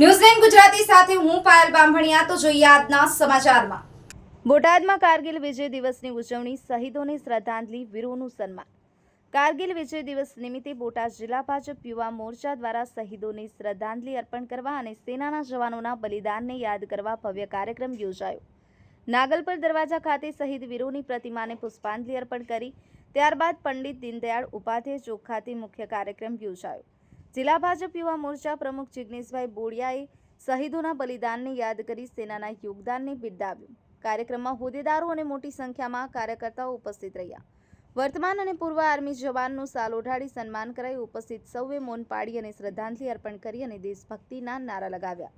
ન્યૂઝલેન્ડ ગુજરાતી સાથે હું પાયલ બામભણિયા તો જોઈએ આજના સમાચારમાં. બોટાદમાં કારગિલ વિજય દિવસની ઉજવણી, શહીદોને શ્રદ્ધાંજલિ, વીરોનું સન્માન. કારગિલ વિજય દિવસ નિમિત્તે બોટાદ જિલ્લા ભાજપ યુવા મોરચા દ્વારા શહીદોને શ્રદ્ધાંજલિ અર્પણ કરવા અને સેનાના જવાનોના બલિદાનને યાદ કરવા ભવ્ય કાર્યક્રમ યોજાયો. નાગલપર દરવાજા ખાતે શહીદ વીરોની પ્રતિમાને પુષ્પાંજલિ અર્પણ કરી, ત્યારબાદ પંડિત દીનદયાળ ઉપાધ્યાય ચોક ખાતે મુખ્ય કાર્યક્રમ યોજાયો. જિલ્લા ભાજપ યુવા મોરચા પ્રમુખ જિજ્ઞેશભાઈ બોડિયાએ શહીદોના બલિદાનને યાદ કરી સેનાના યોગદાનને બિરદાવ્યું. કાર્યક્રમમાં હોદ્દેદારો અને મોટી સંખ્યામાં કાર્યકર્તાઓ ઉપસ્થિત રહ્યા. વર્તમાન અને પૂર્વ આર્મી જવાનનું સાલ ઓઢાડી સન્માન કરાઈ ઉપસ્થિત સૌએ મૌન પાડી અને શ્રદ્ધાંજલિ અર્પણ કરી અને દેશભક્તિના નારા લગાવ્યા.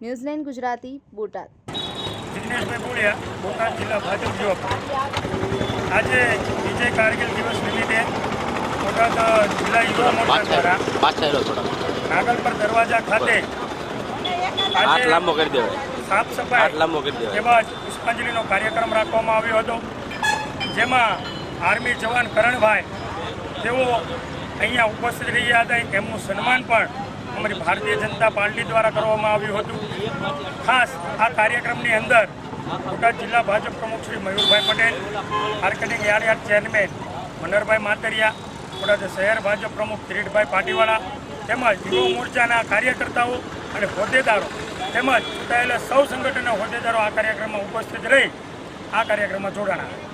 New Zealand Gujarati, Botad. જિલ્લા ભાજપ આજે વિજય કારગિલ દિવસ જિલ્લા યુવા મોરચા દ્વારા નાગલ પર દરવાજા ખાતે હાથ લાંબો કરી દેવાય. સાફ હાથ સફાઈ લાંબો કરી દેવાય. તેમજ પુષ્પાંજલિનો કાર્યક્રમ રાખવામાં આવ્યો હતો. જેમાં આર્મી જવાન કરણભાઈ તેઓ અહીંયા ઉપસ્થિત રહ્યા હતા. એમનું સન્માન પણ અમારી ભારતીય જનતા પાર્ટી દ્વારા કરવામાં આવ્યું હતું. ખાસ આ કાર્યક્રમની અંદર બોટાદ જિલ્લા ભાજપ પ્રમુખ Shri Mayurbhai Patel marketing yard yard chairman Manharbhai Matariya Botad શહેર ભાજપ પ્રમુખ કિરીટભાઈ પાટીવાળા તેમજ યુવા મોરચાના કાર્યકર્તાઓ અને હોદ્દેદારો તેમજ ચૂંટાયેલા સૌ સંગઠનના હોદ્દેદારો આ કાર્યક્રમમાં ઉપસ્થિત રહી આ કાર્યક્રમમાં જોડાણા